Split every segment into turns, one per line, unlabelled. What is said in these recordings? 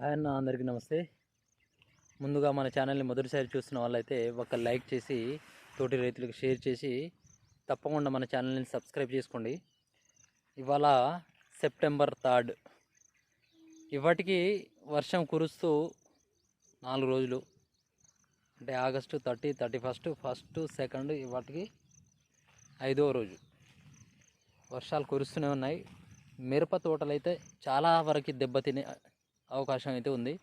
Hi అన్న అందరికీ నమస్తే. ముందుగా మన ఛానల్ని మొదటిసారి చూస్తున్న వాళ్ళైతే ఒక లైక్ చేసి తోటి రైతులకు షేర్ చేసి తప్పకుండా మన ఛానల్ని సబ్స్క్రైబ్ చేసుకోండి. ఇవాళ సెప్టెంబర్ థర్డ్. ఇవాటికి వర్షం కురుస్తూ నాలుగు రోజులు. అంటే August thirty thirty first first second ఇవాటికి ఐదో రోజు. వర్షాలు కురుస్తూనే ఉన్నాయి. మిరప తోటలు అయితే చాలా వరకు దెబ్బతినే అవకాశం అయితే ఉంది.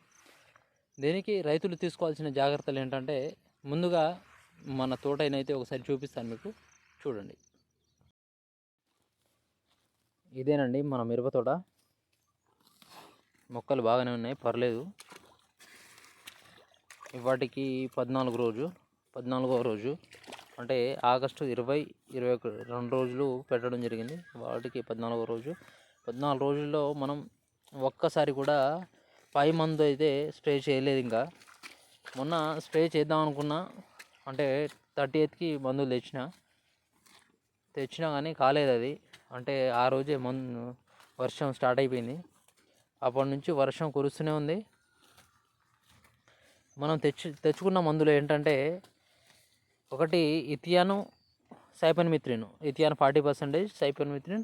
దీనికి రైతులు తీసుకోవాల్సిన జాగ్రత్తలు ఏంటంటే ముందుగా మన తోటనైతే ఒకసారి చూపిస్తాను మీకు. చూడండి. ఇదేనండి మన మిరప తోట. మొక్కలు బాగానే ఉన్నాయి పర్లేదు. ఇవాటికి పద్నాలుగు రోజు పద్నాలుగవ రోజు. అంటే ఆగస్టు ఇరవై ఇరవై ఒక రెండు రోజులు పెట్టడం జరిగింది. వాటికి పద్నాలుగో రోజు. పద్నాలుగు రోజుల్లో మనం ఒక్కసారి కూడా పై మందు అయితే స్ప్రే చేయలేదు ఇంకా. మొన్న స్ప్రే చేద్దాం అనుకున్నా. అంటే థర్టీ ఎయిత్కి మందులు తెచ్చిన. తెచ్చినా కానీ కాలేదు అది. అంటే ఆ రోజే మందు వర్షం స్టార్ట్ అయిపోయింది. అప్పటి నుంచి వర్షం కురుస్తూనే ఉంది. మనం తెచ్చు తెచ్చుకున్న మందులు ఏంటంటే ఒకటి ethion cypermethrin ethion forty percentage cypermethrin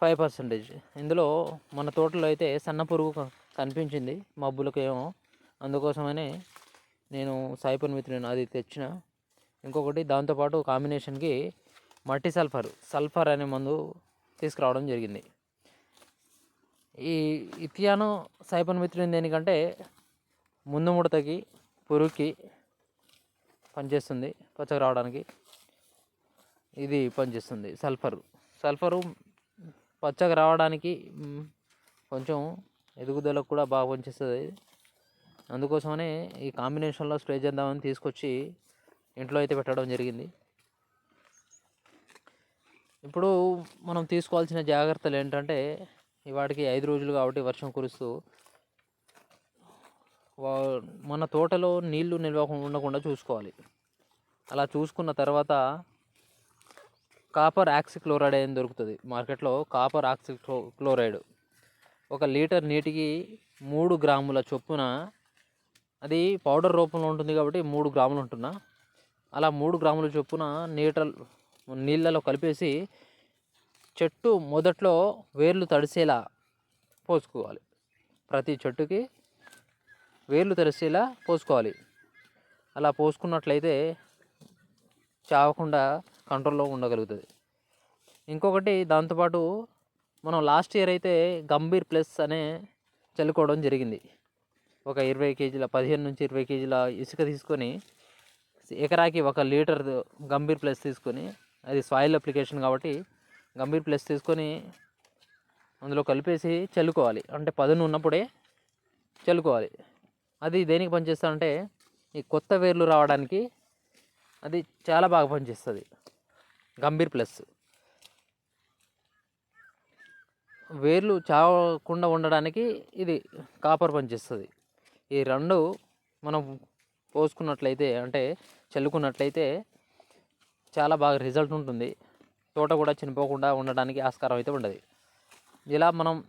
five percentage. ఇందులో మన తోటలో అయితే సన్న పురుగు కనిపించింది మబ్బులకు ఏమో అందుకోసమనే నేను సాయిపన్ మిత్రిన్ అది తెచ్చిన. ఇంకొకటి దాంతోపాటు కాంబినేషన్కి మట్టి సల్ఫర్ సల్ఫర్ అనే మందు తీసుకురావడం జరిగింది. ఈ ఇథియాను సైపన్ మిత్రుని దేనికంటే ముందు ముడతకి పురుగుకి పనిచేస్తుంది పచ్చగా రావడానికి ఇది పనిచేస్తుంది సల్ఫర్. సల్ఫరు పచ్చగా రావడానికి కొంచెం ఎదుగుదలకు కూడా బాగా పనిచేస్తుంది. అందుకోసమనే ఈ కాంబినేషన్లో స్ప్రే చేద్దామని తీసుకొచ్చి ఇంట్లో అయితే పెట్టడం జరిగింది. ఇప్పుడు మనం తీసుకోవాల్సిన జాగ్రత్తలు ఏంటంటే వాటికి ఐదు రోజులు కాబట్టి వర్షం కురుస్తూ వా- మన తోటలో నీళ్ళు నిల్వ ఉండకుండా చూసుకోవాలి. అలా చూసుకున్న తర్వాత కాపర్ ఆక్సి క్లోరైడ్ దొరుకుతుంది. మార్కెట్లో కాపర్ ఆక్సి క్లో- క్లోరైడ్. ఒక లీటర్ నీటికి మూడు గ్రాముల చొప్పున అది పౌడర్ రూపంలో ఉంటుంది కాబట్టి మూడు గ్రాములు ఉంటున్నా. అలా మూడు గ్రాముల చొప్పున నీట నీళ్ళలో కలిపేసి చెట్టు మొదట్లో వేర్లు తడిసేలా పోసుకోవాలి. ప్రతి చెట్టుకి వేర్లు తడిసేలా పోసుకోవాలి. అలా పోసుకున్నట్లయితే చావకుండా కంట్రోల్లో ఉండగలుగుతుంది. ఇంకొకటి దాంతోపాటు మనం లాస్ట్ ఇయర్ అయితే గంభీర్ ప్లస్ అనే చల్లుకోవడం జరిగింది. ఒక ఇరవై కేజీల పదిహేను నుంచి ఇరవై కేజీల ఇసుక తీసుకొని ఎకరాకి ఒక లీటర్ గంభీర్ ప్లస్ తీసుకొని అది సాయిల్ అప్లికేషన్ కాబట్టి గంభీర్ ప్లస్ తీసుకొని అందులో కలిపేసి చల్లుకోవాలి. అంటే పదును ఉన్నప్పుడే చల్లుకోవాలి. అది దేనికి పనిచేస్తుందంటే ఈ కొత్త వేర్లు రావడానికి అది చాలా బాగా పనిచేస్తుంది. గంభీర్ ప్లస్. వేర్లు చావకుండా ఉండడానికి ఇది కాపర్ పనిచేస్తుంది ఈ రెండు మనం పోసుకున్నట్లయితే అంటే చల్లుకున్నట్లయితే చాలా బాగా రిజల్ట్ ఉంటుంది. తోట కూడా చనిపోకుండా ఉండడానికి ఆస్కారం అయితే ఉండదు. ఇలా మనం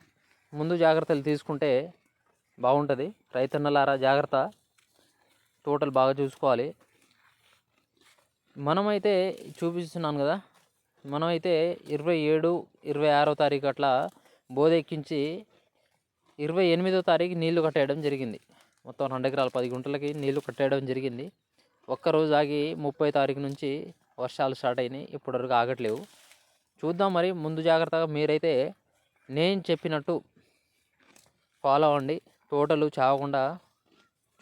ముందు జాగ్రత్తలు తీసుకుంటే బాగుంటుంది. రైతన్నలారా జాగ్రత్త. తోటలు బాగా చూసుకోవాలి. మనమైతే చూపిస్తున్నాను కదా. మనమైతే ఇరవై ఏడు ఇరవై ఆరో తారీఖు అట్లా బోధెక్కించి ఇరవై ఎనిమిదో తారీఖు నీళ్ళు కట్టేయడం జరిగింది. మొత్తం రెండు ఎకరాల పది గుంటలకి నీళ్ళు కట్టేయడం జరిగింది. ఒక్కరోజు ఆగి ముప్పై తారీఖు నుంచి వర్షాలు స్టార్ట్ అయినాయి. ఇప్పటివరకు ఆగట్లేవు. చూద్దాం మరి ముందు జాగ్రత్తగా మీరైతే నేను చెప్పినట్టు ఫాలో అవ్వండి. తోటలు చావకుండా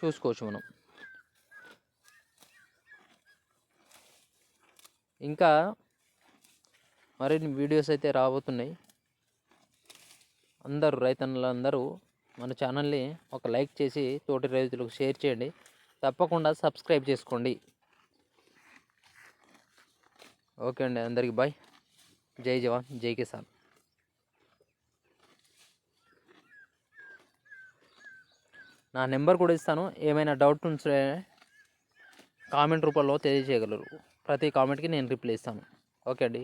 చూసుకోవచ్చు మనం. ఇంకా మరిన్ని వీడియోస్ అయితే రాబోతున్నాయి. అందరూ రైతన్నులందరూ మన ఛానల్ని ఒక లైక్ చేసి తోటి రైతులకు షేర్ చేయండి. తప్పకుండా సబ్స్క్రైబ్ చేసుకోండి. ఓకే అండి అందరికీ బాయ్. జై జవాన్ జై కిసాన్. నా నెంబర్ కూడా ఇస్తాను. ఏమైనా డౌట్ ఉంటే కామెంట్ రూపంలో తెలియజేయగలరు. ప్రతి కామెంట్కి నేను రిప్లై ఇస్తాను. ఓకే అండి.